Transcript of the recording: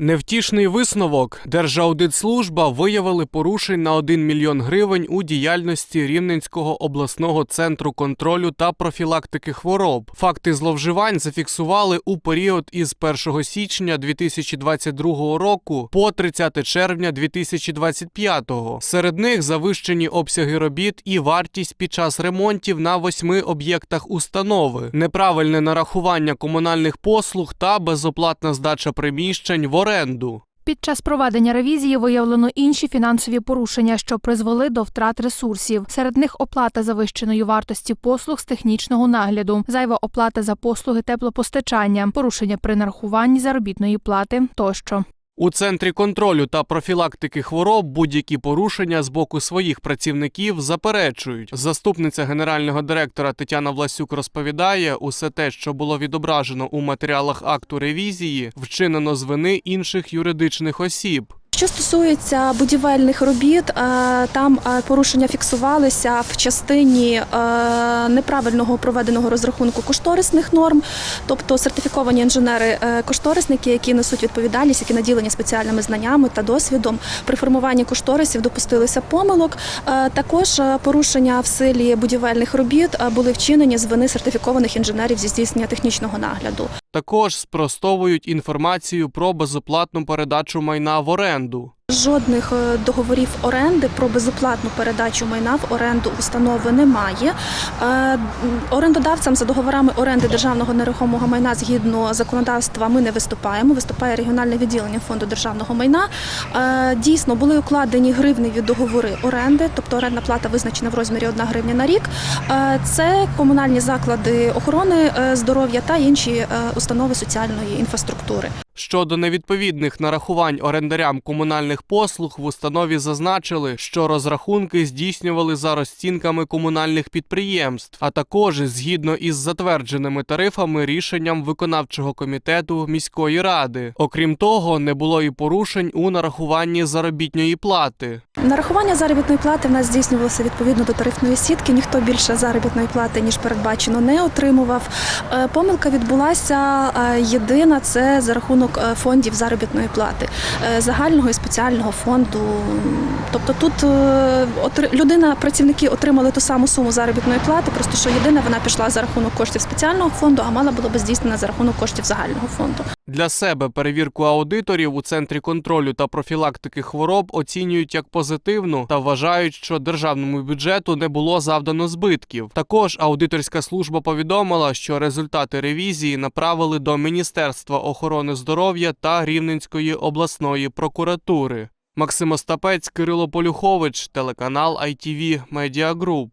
Невтішний висновок. Держаудитслужба виявили порушень на 1 мільйон гривень у діяльності Рівненського обласного центру контролю та профілактики хвороб. Факти зловживань зафіксували у період із 1 січня 2022 року по 30 червня 2025. Серед них завищені обсяги робіт і вартість під час ремонтів на восьми об'єктах установи, неправильне нарахування комунальних послуг та безоплатна здача приміщень в оренду. Під час проведення ревізії виявлено інші фінансові порушення, що призвели до втрат ресурсів. Серед них оплата завищеної вартості послуг з технічного нагляду, зайва оплата за послуги теплопостачання, порушення при нарахуванні заробітної плати тощо. У центрі контролю та профілактики хвороб будь-які порушення з боку своїх працівників заперечують. Заступниця генерального директора Тетяна Власюк розповідає, усе те, що було відображено у матеріалах акту ревізії, вчинено з вини інших юридичних осіб. Що стосується будівельних робіт, е, там е, порушення фіксувалися в частині е, неправильного проведеного розрахунку кошторисних норм, тобто сертифіковані інженери-кошторисники, які несуть відповідальність, які наділені спеціальними знаннями та досвідом при формуванні кошторисів допустилися помилок. Також порушення в силі будівельних робіт були вчинені з вини сертифікованих інженерів зі здійснення технічного нагляду. Також спростовують інформацію про безоплатну передачу майна в оренду. Жодних е, договорів оренди про безоплатну передачу майна в оренду установи немає. Е, Орендодавцям за договорами оренди державного нерухомого майна згідно законодавства ми не виступаємо. Виступає регіональне відділення фонду державного майна. Е, Дійсно були укладені гривневі договори оренди, тобто орендна плата визначена в розмірі 1 гривня на рік. Це комунальні заклади охорони здоров'я та інші установи соціальної інфраструктури. Щодо невідповідних нарахувань орендарям комунальних послуг в установі зазначили, що розрахунки здійснювали за розцінками комунальних підприємств, а також згідно із затвердженими тарифами рішенням виконавчого комітету міської ради. Окрім того, не було і порушень у нарахуванні заробітної плати. Нарахування заробітної плати в нас здійснювалося відповідно до тарифної сітки. Ніхто більше заробітної плати ніж передбачено не отримував. Е, Помилка відбулася е, єдина це за рахунок е, фондів заробітної плати загального і спеціального фонду. Тобто тут людина, працівники отримали ту саму суму заробітної плати, просто що єдина вона пішла за рахунок коштів спеціального фонду, а мала було би здійснена за рахунок коштів загального фонду. Для себе перевірку аудиторів у центрі контролю та профілактики хвороб оцінюють як позитивну та вважають, що державному бюджету не було завдано збитків. Також аудиторська служба повідомила, що результати ревізії направили до Міністерства охорони здоров'я та Рівненської обласної прокуратури. Максим Остапець, Кирило Полюхович, телеканал ITV Media Group.